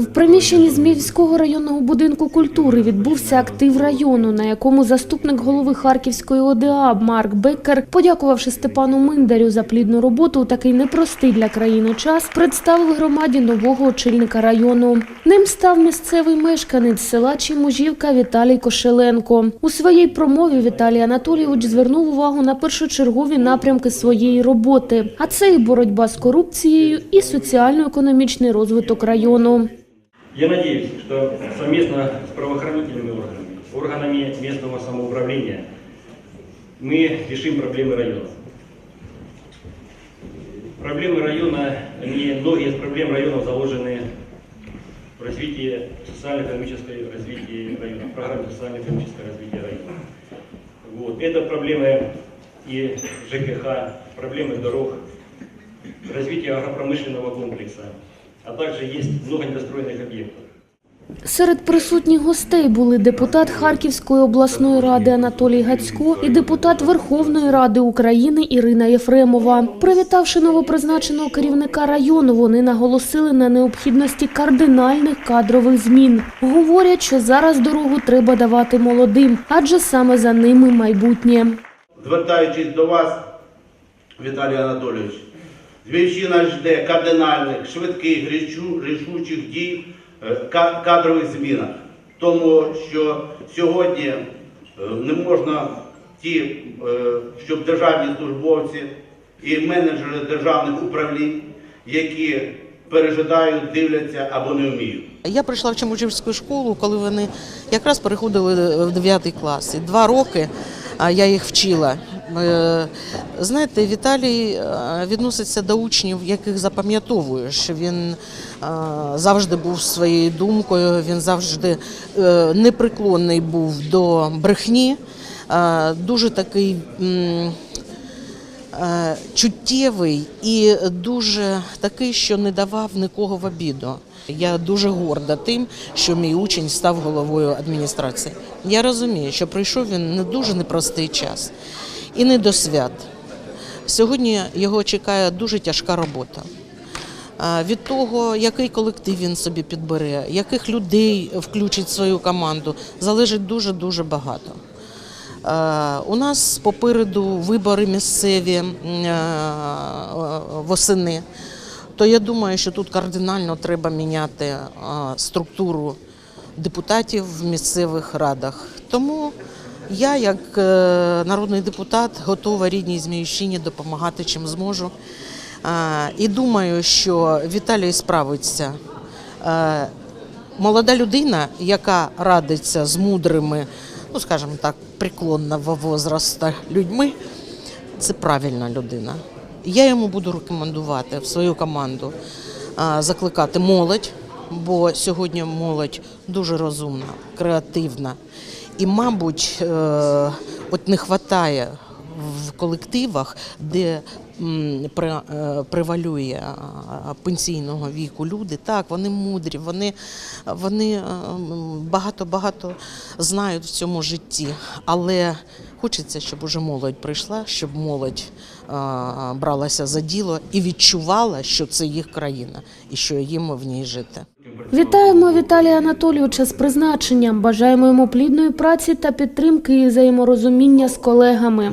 В приміщенні Зміївського районного будинку культури відбувся актив району, на якому заступник голови Харківської ОДА Марк Беккер, подякувавши Степану Миндарю за плідну роботу у такий непростий для країни час, представив громаді нового очільника району. Ним став місцевий мешканець села Чимужівка Віталій Кошеленко. У своїй промові Віталій Анатолійович звернув увагу на першочергові напрямки своєї роботи, а це і боротьба з корупцією, і соціально-економічний розвиток району. Я надеюсь, что совместно с правоохранительными органами, органами местного самоуправления мы решим проблемы района. Проблемы района, они, многие из проблем района заложены в развитии социально-экономической развития района, в программе социально-экономического развития района. Вот. Это проблемы и ЖКХ, проблемы дорог, развитие агропромышленного комплекса, а также есть много недостроенных объектов. Серед присутніх гостей були депутат Харківської обласної ради Анатолій Гацько і депутат Верховної Ради України Ірина Єфремова. Привітавши новопризначеного керівника району, вони наголосили на необхідності кардинальних кадрових змін. Говорять, що зараз дорогу треба давати молодим, адже саме за ними майбутнє. звертаючись до вас, Віталій Анатолійович, Львівщина жде кардинальних, швидких, рішу- рішучих дій е, кадрових змінах. Тому що сьогодні е, не можна ті, е, щоб державні службовці і менеджери державних управлінь, які пережидають, дивляться або не вміють. Я прийшла в Чемучівську школу, коли вони якраз переходили в 9 клас. Два роки я їх вчила. Е, Знаєте, Віталій е, відноситься до учнів, яких запам'ятовуєш. Він е, завжди був своєю думкою, він завжди непреклонний був до брехні. Дуже такий. чуттєвий і дуже такий, що не давав нікого в обіду. Я дуже горда тим, що мій учень став головою адміністрації. Я розумію, що прийшов він не дуже непростий час і не до свят. Сьогодні його чекає дуже тяжка робота. Від того, який колектив він собі підбере, яких людей включить в свою команду, залежить дуже дуже багато. У нас попереду вибори місцеві восени. То я думаю, що тут кардинально треба міняти структуру депутатів в місцевих радах. Тому я, як е, народний депутат, готова рідній Зміївщині допомагати чим зможу. Е, І думаю, що Віталій справиться. Е, молода людина, яка радиться з мудрими, ну скажімо так, преклонного возраста людьми, це правильна людина. Я йому буду рекомендувати в свою команду закликати молодь, бо сьогодні молодь дуже розумна, креативна. І, мабуть, е, от не вистачає в колективах, де е, превалює пенсійного віку люди. Так, вони мудрі, вони, вони е, багато-багато знають в цьому житті. Але хочеться, щоб уже молодь прийшла, щоб молодь бралася за діло і відчувала, що це їх країна і що їм в ній жити. Вітаємо Віталія Анатолійовича з призначенням. Бажаємо йому плідної праці та підтримки і взаєморозуміння з колегами.